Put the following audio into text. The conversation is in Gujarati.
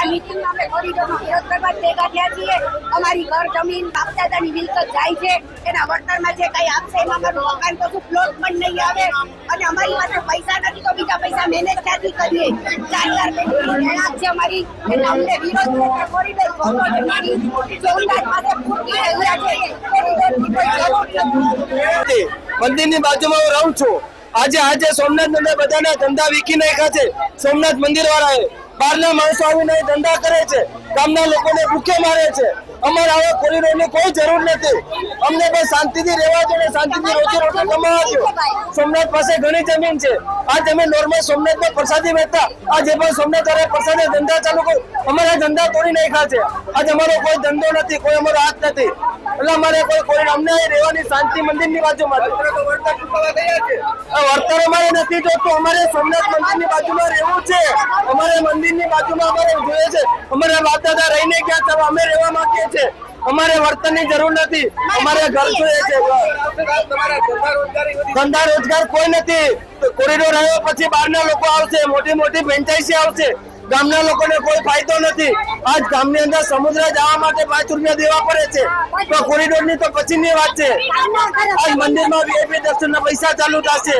આ મીટિંગમાં પણ નહીં આવે. અને અમારી પાસે પૈસા નથી બીજા પૈસા મેનેજ ક્યાંથી કરીએ? ચાર. મંદિરની બાજુમાં હું રહું છું. આજે આજે સોમનાથ મંદિર બધાના ધંધા વીકી નાખ્યા છે. સોમનાથ મંદિર વાળાએ બહારના માણસો આવીને ધંધા કરે છે, ગામના લોકોને ભૂખે મારે છે. અમારે આવા કોરિડોરની કોઈ જરૂર નથી. અમને બસ શાંતિથી રહેવા દો શાંતિથી રોજી રોટી કમાવા દો. સોમનાથ પાસે ઘણી જમીન છે. આ જમીન નોર્મલ સોમનાથમાં પ્રસાદી વહેતા આ જે પણ સોમનાથ વાળા પ્રસાદી ધંધા ચાલુ કરો અમારા ધંધા તોડી નાખ્યા છે. આજે અમારો કોઈ ધંધો નથી, કોઈ અમારો હાથ નથી. એટલે અમારે કોઈ કોઈ અમને રહેવાની શાંતિ મંદિરની બાજુમાં વળતર અમારે નથી જોતું. અમારે સોમનાથ મંદિરની બાજુમાં રહેવું છે. અમારે મંદિરની બાજુમાં અમારે જોઈએ છે. અમારે દાદા રહીને ક્યાં છે અમે રહેવા માંગીએ છીએ. અમારે વર્તનની જરૂર નથી. અમારે ઘર જોઈએ છે. ધંધા રોજગાર કોઈ નથી. કોરિડોર આવ્યો પછી બહારના લોકો આવશે. મોટી મોટી ફ્રેન્ચાઇઝી આવશે. ગામના લોકોને કોઈ ફાયદો નથી. આજ ગામની અંદર સમુદ્ર જવા માટે પાંચ રૂપિયા દેવા પડે છે. તો કોરિડોરની તો પછીની વાત છે. આજ મંદિરમાં વીઆઈપી દર્શન પૈસા ચાલુ થશે.